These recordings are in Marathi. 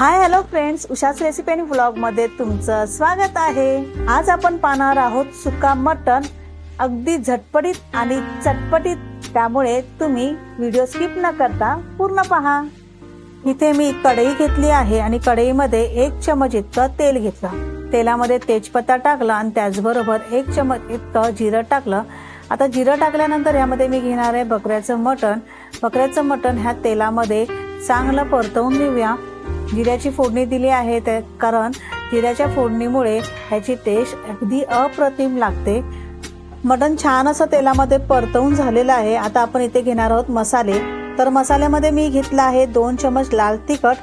हाय हॅलो फ्रेंड्स उषाच रेसिपी आणि व्लॉगमध्ये तुमचं स्वागत आहे. आज आपण पाहणार आहोत सुका मटण. अगदी झटपटीत आणि चटपटीत. त्यामुळे तुम्ही व्हिडिओ स्किप न करता पूर्ण पहा. इथे मी कढई घेतली आहे आणि कढईमध्ये एक चमच इतकं तेल घेतलं. तेलामध्ये तेजपत्ता टाकला आणि त्याचबरोबर एक चमच इतकं जिरं टाकलं. आता जिरं टाकल्यानंतर यामध्ये मी घेणार आहे बकऱ्याचं मटण. बकऱ्याचं मटण ह्या तेलामध्ये चांगलं परतवून घेऊया. जिऱ्याची फोडणी दिली आहे ते कारण जिऱ्याच्या फोडणीमुळे ह्याची टेस्ट अगदी अप्रतिम लागते. मटण छान असं तेलामध्ये परतवून झालेलं आहे. आता आपण इथे घेणार आहोत मसाले. तर मसाल्यामध्ये मी घेतला आहे दोन चमच लाल तिखट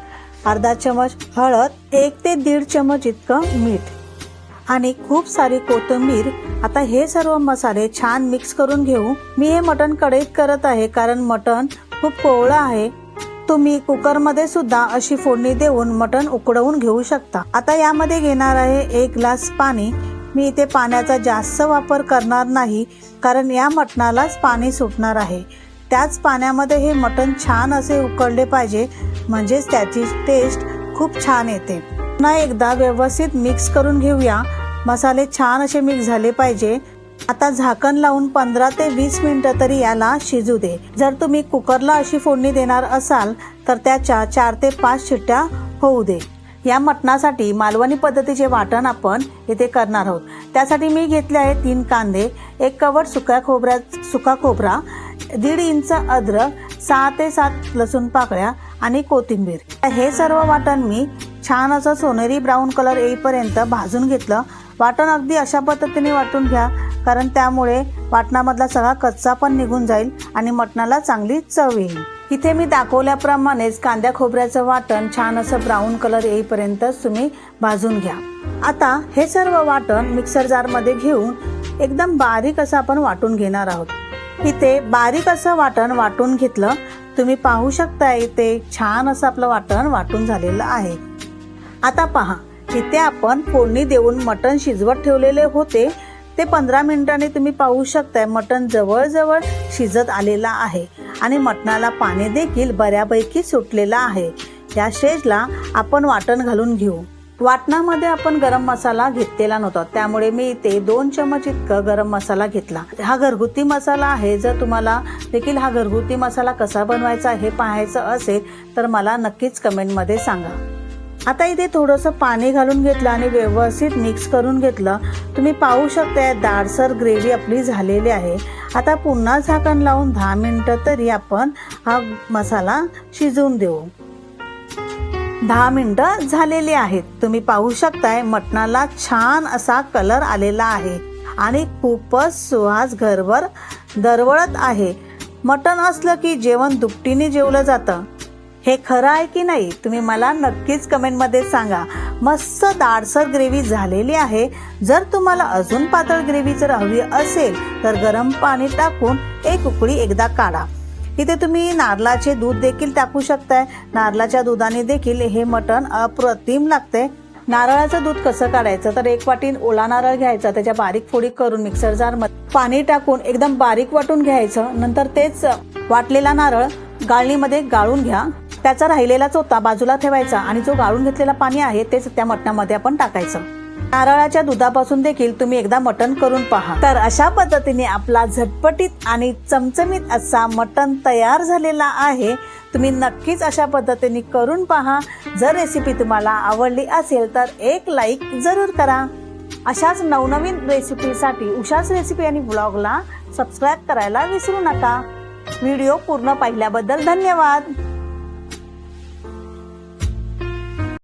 अर्धा चमच हळद एक ते दीड चमच इतकं मीठ. आणि खूप सारी कोथिंबीर. आता हे सर्व मसाले छान मिक्स करून घेऊ. मी हे मटण कढईत करत आहे कारण मटण खूप कोवळं आहे. तुम्ही कुकरमध्ये सुद्धा अशी फोडणी देऊन मटण उकडवून घेऊ शकता. आता यामध्ये घेणार आहे एक ग्लास पाणी. मी इथे पाण्याचा जास्त वापर करणार नाही कारण या मटणालाच पाणी सुटणार आहे. त्याच पाण्यामध्ये हे मटण छान असे उकडले पाहिजे म्हणजेच त्याची टेस्ट खूप छान येते. पुन्हा एकदा व्यवस्थित मिक्स करून घेऊया. मसाले छान असे मिक्स झाले पाहिजे. आता झाकण लावून पंधरा ते वीस मिनिटं तरी याला शिजू दे. जर तुम्ही कुकरला अशी फोडणी देणार असाल तर त्याच्या चार ते पाच शिट्ट्या होऊ दे. या मटणासाठी मालवणी पद्धतीचे वाटण आपण इथे करणार आहोत. त्यासाठी मी घेतले आहे तीन कांदे एक कवट सुक्या खोबऱ्या सुका खोबरा दीड इंच अद्रक सहा ते सात लसूण पाकळ्या आणि कोथिंबीर. हे सर्व वाटण मी छान असं सोनेरी ब्राऊन कलर येईपर्यंत भाजून घेतलं. वाटण अगदी अशा पद्धतीने वाटून घ्या. कारण त्यामुळे वाटणामधला सगळा कच्चा पण निघून जाईल आणि मटणाला चांगली चव येईल. इथे मी दाखवल्याप्रमाणेच कांद्या खोबऱ्याचं वाटण छान असं ब्राऊन कलर येईपर्यंतच तुम्ही भाजून घ्या. आता हे सर्व वाटण मिक्सर जारमध्ये घेऊन एकदम बारीक असं आपण वाटून घेणार आहोत. इथे बारीक असं वाटण वाटून घेतलं तुम्ही पाहू शकता इथे छान असं आपलं वाटण वाटून झालेलं आहे. आता पहा इथे आपण फोडणी देऊन मटण शिजवत ठेवलेले होते ते पंधरा मिनिटांनी तुम्ही पाहू शकताय मटण जवळजवळ शिजत आलेला आहे. आणि मटणाला पाणी देखील बऱ्यापैकी सुटलेलं आहे. या स्टेजला आपण वाटण घालून घेऊ. वाटणामध्ये आपण गरम मसाला घेतलेला नव्हता. त्यामुळे मी इथे दोन चमच इतकं गरम मसाला घेतला. हा घरगुती मसाला आहे. जर तुम्हाला देखील हा घरगुती मसाला कसा बनवायचा हे पाहायचं असेल तर मला नक्कीच कमेंटमध्ये सांगा. आता इथे थोडंसं पाणी घालून घेतलं आणि व्यवस्थित मिक्स करून घेतलं. तुम्ही पाहू शकता दाडसर ग्रेव्ही आपली झालेली आहे. आता पुन्हा झाकण लावून दहा मिनटं तरी आपण हा मसाला शिजवून देऊ. दहा मिनटं झालेली आहेत. तुम्ही पाहू शकताय मटणाला छान असा कलर आलेला आहे. आणि खूपच सुहास घरभर दरवळत आहे. मटण असलं की जेवण दुपटीने जेवलं जातं. हे खरं आहे की नाही तुम्ही मला नक्कीच कमेंटमध्ये सांगा. मस्त दाडसर ग्रेव्ही झालेली आहे. जर तुम्हाला अजून पातळ ग्रेव्ही जर हवी असेल तर गरम पाणी टाकून एक उकळी एकदा काढा. इथे तुम्ही नारळाचे दूध देखील टाकू शकताय. नारळाच्या दुधाने देखील हे मटण अप्रतिम लागते. नारळाचं दूध कसं काढायचं? तर एक वाटी ओला नारळ घ्यायचा त्याच्या बारीक फोडी करून मिक्सर जार पाणी टाकून एकदम बारीक वाटून घ्यायचं. नंतर तेच वाटलेला नारळ गाळणीमध्ये गाळून घ्या. त्याचा राहिलेला चोथा बाजूला ठेवायचा आणि जो गाळून घेतलेला पाणी आहे तेच त्या मटणामध्ये आपण टाकायचं. नारळाच्या दुधापासून देखील तुम्ही एकदा मटण करून पहा. तर अशा पद्धतीने आपला झटपटीत आणि चमचमीत असा मटण तयार झालेला आहे. तुम्ही नक्कीच अशा पद्धतीने करून पहा. जर रेसिपी तुम्हाला आवडली असेल तर एक लाईक जरूर करा. अशाच नवनवीन रेसिपीसाठी उषाच रेसिपी आणि ब्लॉगला सबस्क्राईब करायला विसरू नका. व्हिडिओ पूर्ण पाहिल्याबद्दल धन्यवाद.